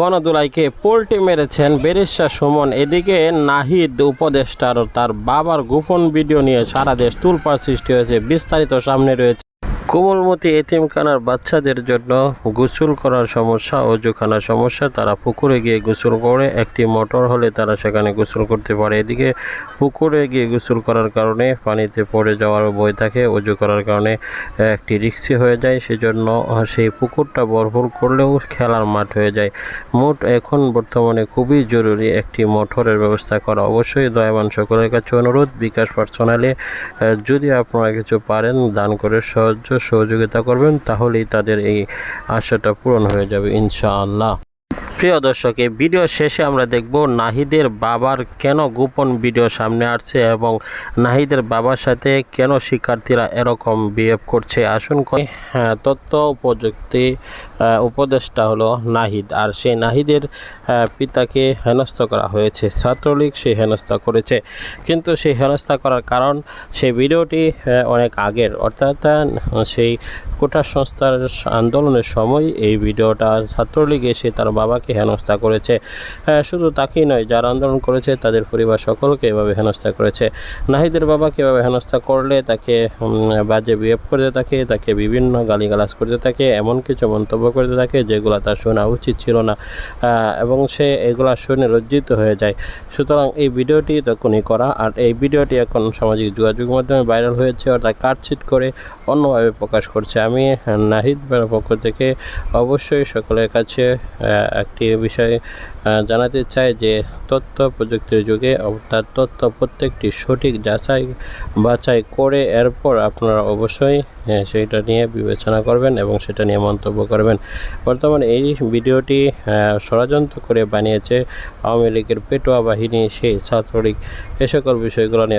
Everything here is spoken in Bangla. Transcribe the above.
গণদুলাইকে পোল্টি মেরেছেন বেরিশা সুমন। এদিকে নাহিদ উপদেষ্টার তার বাবার গোপন ভিডিও নিয়ে সারা দেশ তুলপার সৃষ্টি হয়েছে। বিস্তারিত সামনে রয়েছে। কোমলমতি এতিমখানার বাচ্চাদের জন্য গোসল করার সমস্যা, অজুখানার সমস্যা। তারা পুকুরে গিয়ে গোসল করে, একটি মোটর হলে তারা সেখানে গোসল করতে পারে। এদিকে পুকুরে গিয়ে গোসল করার কারণে পানিতে পড়ে যাওয়ার ভয় থাকে, অজু করার কারণে একটি রিক্সি হয়ে যায়। সেজন্য সেই পুকুরটা বরফল করলেও খেলার মাঠ হয়ে যায়। মোট এখন বর্তমানে খুবই জরুরি একটি মোটরের ব্যবস্থা করা। অবশ্যই দয়াবান সকলের কাছে অনুরোধ, বিকাশ পার্সোনালে যদি আপনারা কিছু পারেন, দান করে সাহায্য সহযোগিতা করবেন তাহলেই তাদের এই আশাটা পূরণ হয়ে যাবে ইনশাআল্লাহ। প্রিয় দর্শক এই ভিডিও শেষে আমরা দেখব নাহিদের বাবার কেন গোপন ভিডিও সামনে আসছে এবং নাহিদের বাবার সাথে কেন শিক্ষার্থীরা এরকম বিহেভ করছে। আসুন হ্যাঁ, তথ্য প্রযুক্তি উপদেষ্টা হলো নাহিদ আর সেই নাহিদের পিতাকে হেনস্থা করা হয়েছে। ছাত্রলীগ সেই হেনস্থা করেছে। কিন্তু সেই হেনস্থা করার কারণ সেই ভিডিওটি অনেক আগের। অর্থাৎ সেই কোটা সংস্থার আন্দোলনের সময় এই ভিডিওটা ছাত্রলীগ এসে তার বাবাকে হেনস্থা করেছে। শুধু তাকেই নয়, যারা আন্দোলন করেছে, তাদের পরিবার সকলকে এভাবে হেনস্থা করেছে। নাহিদের বাবাকে এভাবে হেনস্থা করলে তাকে বাজে বিহেভ করতে থাকে, তাকে বিভিন্ন গালিগালাজ করতে থাকে, এমন কিছু মন্তব্য করতে থাকে যেগুলো তার শোনা উচিত ছিল না এবং সে এগুলা শুনে লজ্জিত হয়ে যায়। সুতরাং এই ভিডিওটি তখনই করা, আর এই ভিডিওটি এখন সামাজিক যোগাযোগ মাধ্যমে ভাইরাল হয়েছে, অর্থাৎ কাটছিট করে অন্যভাবে প্রকাশ করছে। আমি নাহিদ পক্ষ থেকে অবশ্যই সকলের কাছে একটি বিষয় জানাতে চাই যে তথ্য প্রযুক্তির যুগে তার তথ্য প্রত্যেকটি সঠিক যাচাই বাছাই করে এরপর আপনারা অবশ্যই সেইটা নিয়ে বিবেচনা করবেন এবং সেটা নিয়ে মন্তব্য করবেন। বর্তমানে এই ভিডিওটি ষড়যন্ত্র করে বানিয়েছে আওয়ামী লীগের পেটোয়া বাহিনী, সেই ছাত্রলীগ, এ সকল বিষয়গুলো নিয়ে